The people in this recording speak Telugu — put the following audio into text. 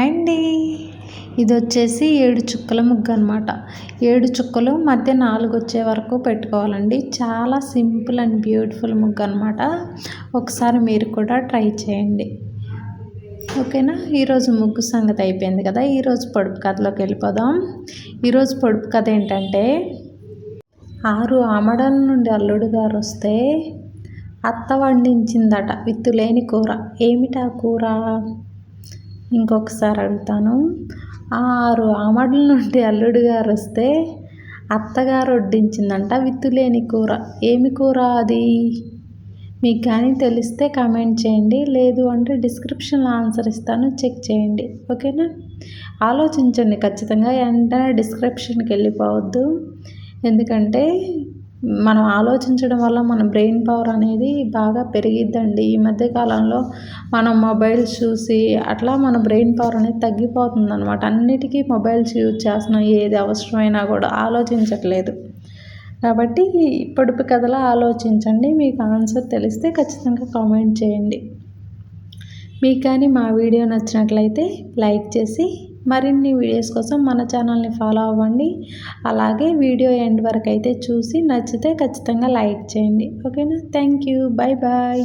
అండి ఇది వచ్చేసి ఏడు చుక్కల ముగ్గు అనమాట ఏడు చుక్కలు మధ్య నాలుగు వచ్చే వరకు పెట్టుకోవాలండి. చాలా సింపుల్ అండ్ బ్యూటిఫుల్ ముగ్గు అనమాట ఒకసారి మీరు కూడా ట్రై చేయండి. ఓకేనా? ఈరోజు ముగ్గు సంగతి అయిపోయింది కదా. ఈరోజు పొడుపు కథలోకి వెళ్ళిపోదాం. ఈరోజు పొడుపు కథ ఏంటంటే ఆరు ఆమడల నుండి అల్లుడు గారు వస్తే అత్త వండించిందట విత్తులేని కూర. ఏమిటా కూర? ఇంకొకసారి అడుగుతాను. ఆరు ఆమడల నుండి అల్లుడు గారు వస్తే అత్తగారు వడ్డించిందంట విత్తులేని కూర. ఏమి కూర అది? మీకు కానీ తెలిస్తే కామెంట్ చేయండి. లేదు అంటే డిస్క్రిప్షన్లో ఆన్సర్ ఇస్తాను. చెక్ చేయండి. ఓకేనా? ఆలోచించండి. ఖచ్చితంగా వెంటనే డిస్క్రిప్షన్కి వెళ్ళిపోవద్దు. ఎందుకంటే మనం ఆలోచించడం వల్ల మన బ్రెయిన్ పవర్ అనేది బాగా పెరిగిద్దండి. ఈ మధ్య కాలంలో మనం మొబైల్స్ చూసి అట్లా మన బ్రెయిన్ పవర్ అనేది తగ్గిపోతుంది అనమాట అన్నిటికీ మొబైల్స్ యూజ్ చేస్తున్నాం. ఏది అవసరమైనా కూడా ఆలోచించట్లేదు. కాబట్టి ఇప్పటి కథలో ఆలోచించండి. మీకు ఆన్సర్ తెలిస్తే ఖచ్చితంగా కామెంట్ చేయండి. మీకు కానీ మా వీడియో నచ్చినట్లయితే లైక్ చేసి మరిన్ని వీడియోస్ కోసం మన ఛానల్ని ఫాలో అవ్వండి. అలాగే వీడియో ఎండ్ వరకు అయితే చూసి నచ్చితే ఖచ్చితంగా లైక్ చేయండి. ఓకేనా థ్యాంక్ యూ బాయ్ బాయ్